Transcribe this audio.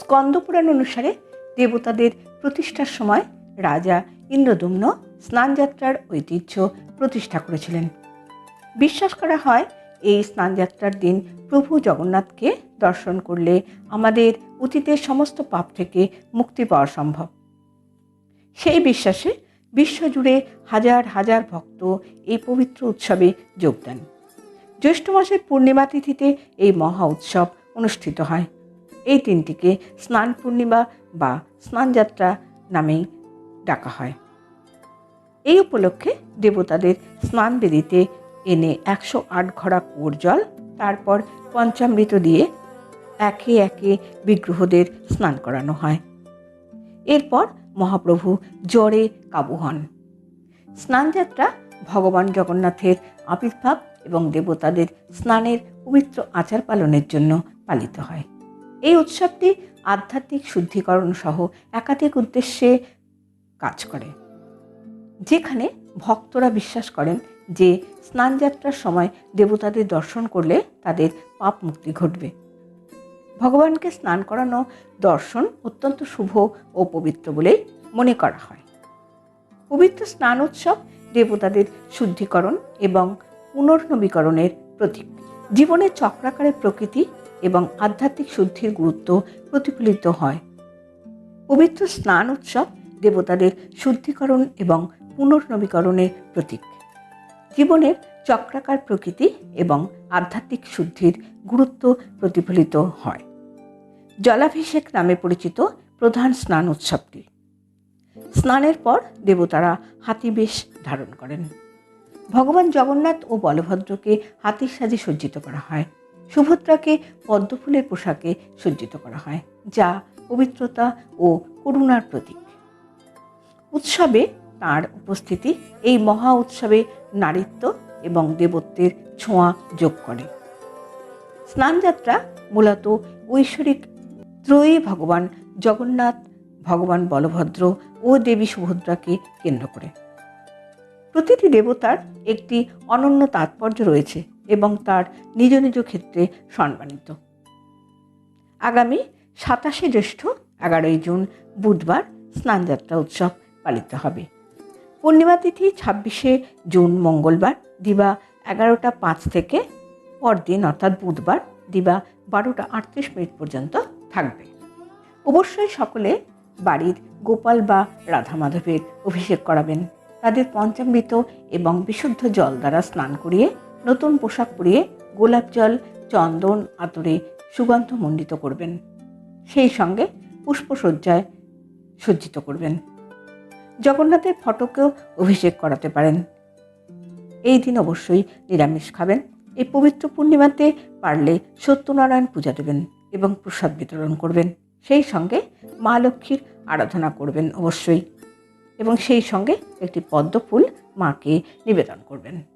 স্কন্দপুরাণ অনুসারে দেবতাদের প্রতিষ্ঠার সময় রাজা ইন্দ্রদুম্ন স্নানযাত্রার ঐতিহ্য প্রতিষ্ঠা করেছিলেন। বিশ্বাস করা হয়, এই স্নানযাত্রার দিন প্রভু জগন্নাথকে দর্শন করলে আমাদের অতীতের সমস্ত পাপ থেকে মুক্তি পাওয়া সম্ভব। সেই বিশ্বাসে বিশ্বজুড়ে হাজার হাজার ভক্ত এই পবিত্র উৎসবে যোগ দেন। জ্যৈষ্ঠ মাসের পূর্ণিমা তিথিতে এই মহা উৎসব অনুষ্ঠিত হয়। এই দিনটিকে স্নান পূর্ণিমা বা স্নানযাত্রা নামেই ডাকা হয়। এই উপলক্ষে দেবতাদের স্নান বেদিতে এনে একশো আট ঘড়া কুয়োর জল, তারপর পঞ্চামৃত দিয়ে একে একে বিগ্রহদের স্নান করানো হয়। এরপর মহাপ্রভু জ্বরে কাবু হন। স্নানযাত্রা ভগবান জগন্নাথের আবির্ভাব এবং দেবতাদের স্নানের পবিত্র আচার পালনের জন্য পালিত হয়। এই উৎসবটি আধ্যাত্মিক শুদ্ধিকরণ সহ একাধিক উদ্দেশ্যে কাজ করে। যেখানে ভক্তরা বিশ্বাস করেন যে স্নানযাত্রার সময় দেবতাদের দর্শন করলে তাদের পাপ মুক্তি ঘটবে। ভগবানকে স্নান করানো দর্শন অত্যন্ত শুভ ও পবিত্র বলেই মনে করা হয়। পবিত্র স্নান উৎসব দেবতাদের শুদ্ধিকরণ এবং পুনর্নবীকরণের প্রতীক। জীবনের চক্রাকারে প্রকৃতি এবং আধ্যাত্মিক শুদ্ধির গুরুত্ব প্রতিফলিত হয়। পবিত্র স্নান উৎসব দেবতাদের শুদ্ধিকরণ এবং পুনর্নবীকরণের প্রতীক। জীবনের চক্রাকার প্রকৃতি এবং আধ্যাত্মিক শুদ্ধির গুরুত্ব প্রতিফলিত হয়। জলাভিষেক নামে পরিচিত প্রধান স্নান উৎসবটি। স্নানের পর দেবতারা হাতিবেশ ধারণ করেন। ভগবান জগন্নাথ ও বলভদ্রকে হাতির সাজে সজ্জিত করা হয়। সুভদ্রাকে পদ্মফুলের পোশাকে সজ্জিত করা হয়, যা পবিত্রতা ও করুণার প্রতীক। উৎসবে তার উপস্থিতি এই মহা উৎসবে নারীত্ব এবং দেবত্বের ছোঁয়া যোগ করে। স্নানযাত্রা মূলত ঐশ্বরিক ত্রয়ী ভগবান জগন্নাথ, ভগবান বলভদ্র ও দেবী সুভদ্রাকে কেন্দ্র করে। প্রতিটি দেবতার একটি অনন্য তাৎপর্য রয়েছে এবং তার নিজ নিজ ক্ষেত্রে সম্মানিত। আগামী সাতাশে জ্যৈষ্ঠ, এগারোই জুন, বুধবার স্নানযাত্রা উৎসব পালিত হবে। পূর্ণিমা তিথি ছাব্বিশে জুন, মঙ্গলবার, দিবা এগারোটা পাঁচ থেকে পরদিন অর্থাৎ বুধবার, দিবা বারোটা আটত্রিশ মিনিট পর্যন্ত থাকবে। অবশ্যই সকলে বাড়ির গোপাল বা রাধা মাধবের অভিষেক করাবেন। তাদের পঞ্চামৃত এবং বিশুদ্ধ জল দ্বারা স্নান করিয়ে নতুন পোশাক পরিয়ে গোলাপ জল, চন্দন আতরে সুগন্ধ মণ্ডিত করবেন। সেই সঙ্গে পুষ্পসজ্জায় সজ্জিত করবেন। জগন্নাথের ফটোকেও অভিষেক করাতে পারেন। এই দিন অবশ্যই নিরামিষ খাবেন। এই পবিত্র পূর্ণিমাতে পারলে সত্যনারায়ণ পূজা দেবেন এবং প্রসাদ বিতরণ করবেন। সেই সঙ্গে মা লক্ষ্মীর আরাধনা করবেন অবশ্যই। এবং সেই সঙ্গে একটি পদ্ম ফুল মাকে নিবেদন করবেন।